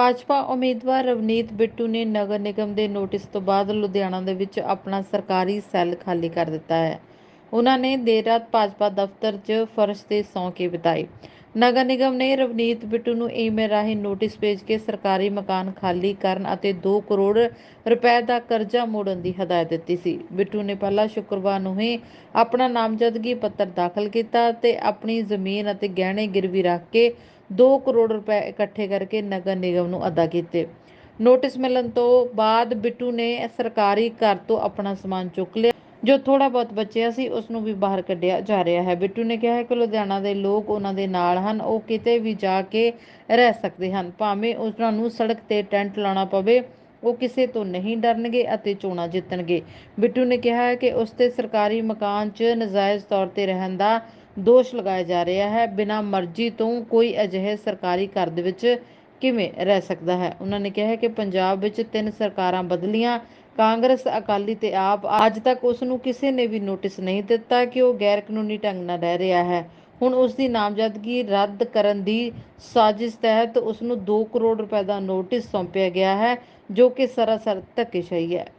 ਭਾਜਪਾ ਉਮੀਦਵਾਰ ਰਵਨੀਤ ਬਿੱਟੂ ਨੇ ਨਗਰ ਨਿਗਮ ਦੇ ਨੋਟਿਸ ਤੋਂ ਬਾਅਦ ਲੁਧਿਆਣਾ ਦੇ ਵਿੱਚ ਆਪਣਾ ਸਰਕਾਰੀ ਸੈੱਲ ਖਾਲੀ ਕਰ ਦਿੱਤਾ ਹੈ। ਉਹਨਾਂ ਨੇ ਦੇਰ ਰਾਤ ਭਾਜਪਾ ਦਫ਼ਤਰ 'ਚ ਫਰਸ਼ ਤੇ ਸੌਂ ਕੇ ਬਿਤਾਈ। ਨਗਰ ਨਿਗਮ ਨੇ ਰਵਨੀਤ ਬਿੱਟੂ ਨੂੰ ਈਮੇਲ ਰਾਹੀਂ ਨੋਟਿਸ ਭੇਜ ਕੇ ਸਰਕਾਰੀ ਮਕਾਨ ਖਾਲੀ ਕਰਨ ਅਤੇ 2 ਕਰੋੜ ਰੁਪਏ ਦਾ ਕਰਜ਼ਾ ਮੋੜਨ ਦੀ ਹਦਾਇਤ ਦਿੱਤੀ ਸੀ। ਬਿੱਟੂ ਨੇ ਪਹਿਲਾਂ ਸ਼ੁੱਕਰਵਾਰ ਨੂੰ ਹੀ ਆਪਣਾ ਨਾਮਜ਼ਦਗੀ ਪੱਤਰ ਦਾਖਲ ਕੀਤਾ ਤੇ ਆਪਣੀ ਜ਼ਮੀਨ ਅਤੇ ਗਹਿਣੇ ਗਿਰਵੀ ਰੱਖ ਕੇ 2 ਕਰੋੜ ਰੁਪਏ ਇਕੱਠੇ ਕਰਕੇ ਨਗਰ ਨਿਗਮ ਨੂੰ ਅਦਾ ਕੀਤੇ। ਨੋਟਿਸ ਮਿਲਣ ਤੋਂ ਬਾਅਦ ਬਿੱਟੂ ਨੇ ਸਰਕਾਰੀ ਘਰ ਤੋਂ ਆਪਣਾ ਸਮਾਨ ਚੁੱਕ ਲਿਆ। ਜੋ ਥੋੜਾ ਬਹੁਤ ਬਚਿਆ ਸੀ ਉਸ ਨੂੰ ਵੀ ਬਾਹਰ ਕੱਢਿਆ ਜਾ ਰਿਹਾ ਹੈ। ਬਿੱਟੂ ਨੇ ਕਿਹਾ ਹੈ ਕਿ ਲੁਧਿਆਣਾ ਦੇ ਲੋਕ ਉਹਨਾਂ ਦੇ ਨਾਲ ਹਨ, ਉਹ ਕਿਤੇ ਵੀ ਜਾ ਕੇ ਰਹਿ ਸਕਦੇ ਹਨ। ਭਾਵੇਂ ਉਹਨਾਂ ਨੂੰ ਸੜਕ ਤੇ ਟੈਂਟ ਲਾਉਣਾ ਪਵੇ, ਉਹ ਕਿਸੇ ਤੋਂ ਨਹੀਂ ਡਰਨਗੇ ਅਤੇ ਚੋਣਾਂ ਜਿੱਤਣਗੇ। ਬਿੱਟੂ ਨੇ ਕਿਹਾ ਹੈ ਕਿ ਉਸ ਤੇ ਸਰਕਾਰੀ ਮਕਾਨ 'ਚ ਨਜਾਇਜ਼ ਤੌਰ ਤੇ ਰਹਿਣ ਦਾ ਦੋਸ਼ ਲਗਾਇਆ ਜਾ ਰਿਹਾ ਹੈ। ਬਿਨਾਂ ਮਰਜ਼ੀ ਤੋਂ ਕੋਈ ਅਜਿਹੇ ਸਰਕਾਰੀ ਘਰ ਦੇ ਵਿੱਚ ਕਿਵੇਂ ਰਹਿ ਸਕਦਾ ਹੈ? ਉਹਨਾਂ ਨੇ ਕਿਹਾ ਹੈ ਕਿ ਪੰਜਾਬ ਵਿੱਚ ਤਿੰਨ ਸਰਕਾਰਾਂ ਬਦਲੀਆਂ। ਕਾਂਗਰਸ, ਅਕਾਲੀ ਤੇ ਆਪ ਅੱਜ ਤੱਕ ਉਸ ਨੂੰ ਕਿਸੇ ਨੇ ਵੀ ਨੋਟਿਸ ਨਹੀਂ ਦਿੱਤਾ ਕਿ ਉਹ ਗੈਰ ਕਾਨੂੰਨੀ ਢੰਗ ਨਾਲ ਰਹਿ ਰਿਹਾ ਹੈ। ਹੁਣ ਉਸ ਦੀ ਨਾਮਜ਼ਦਗੀ ਰੱਦ ਕਰਨ ਦੀ ਸਾਜ਼ਿਸ਼ ਤਹਿਤ ਉਸ ਨੂੰ 2 ਕਰੋੜ ਰੁਪਏ ਦਾ ਨੋਟਿਸ ਸੌਂਪਿਆ ਗਿਆ ਹੈ, ਜੋ ਕਿ ਸਰਾਸਰ ਧੱਕੇਸ਼ਾਹੀ ਹੈ।